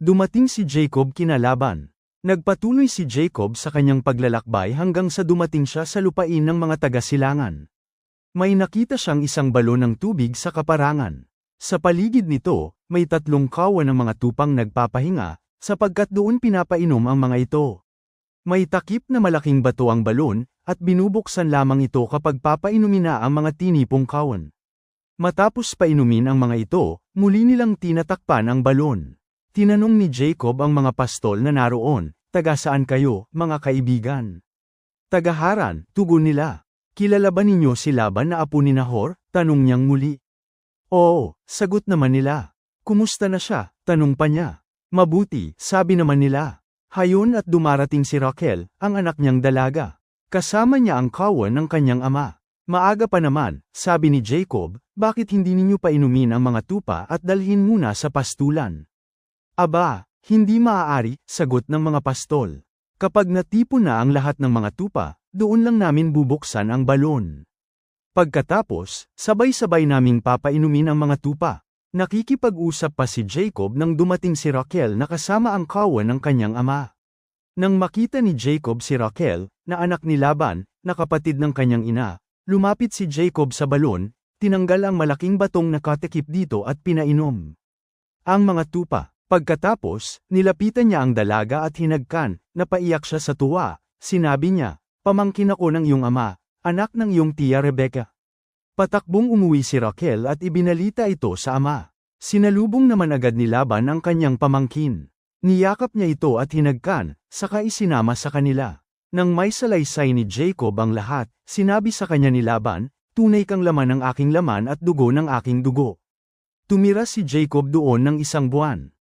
Dumating si Jacob kinalaban. Nagpatuloy si Jacob sa kanyang paglalakbay hanggang sa dumating siya sa lupain ng mga taga-silangan. May nakita siyang isang balon ng tubig sa kaparangan. Sa paligid nito, may tatlong kawan ng mga tupang nagpapahinga, sapagkat doon pinapainom ang mga ito. May takip na malaking bato ang balon, at binubuksan lamang ito kapag papainumin na ang mga tinipong kawan. Matapos painumin ang mga ito, muli nilang tinatakpan ang balon. Tinanong ni Jacob ang mga pastol na naroon, taga saan kayo, mga kaibigan? Tagaharan, tugon nila. Kilala ba ninyo si Laban na apo ni Nahor? Tanong niyang muli. Oo, sagot naman nila. Kumusta na siya? Tanong pa niya. Mabuti, sabi naman nila. Hayon at dumarating si Raquel, ang anak niyang dalaga. Kasama niya ang kawan ng kanyang ama. Maaga pa naman, sabi ni Jacob, bakit hindi ninyo painumin ang mga tupa at dalhin muna sa pastulan? Aba, hindi maaari, sagot ng mga pastol. Kapag natipon na ang lahat ng mga tupa, doon lang namin bubuksan ang balon. Pagkatapos, sabay-sabay naming papainumin ang mga tupa. Nakikipag-usap pa si Jacob nang dumating si Raquel na kasama ang kawan ng kanyang ama. Nang makita ni Jacob si Raquel, na anak ni Laban, na kapatid ng kanyang ina, lumapit si Jacob sa balon, tinanggal ang malaking batong nakatikip dito at pinainom. Ang mga tupa, pagkatapos, nilapitan niya ang dalaga at hinagkan, napaiyak siya sa tuwa, sinabi niya, pamangkin ako ng iyong ama, anak ng iyong tiya Rebecca. Patakbong umuwi si Raquel at ibinalita ito sa ama. Sinalubong naman agad ni Laban ang kanyang pamangkin. Niyakap niya ito at hinagkan, saka isinama sa kanila. Nang may salaysay ni Jacob ang lahat, sinabi sa kanya ni Laban, tunay kang laman ng aking laman at dugo ng aking dugo. Tumira si Jacob doon ng isang buwan.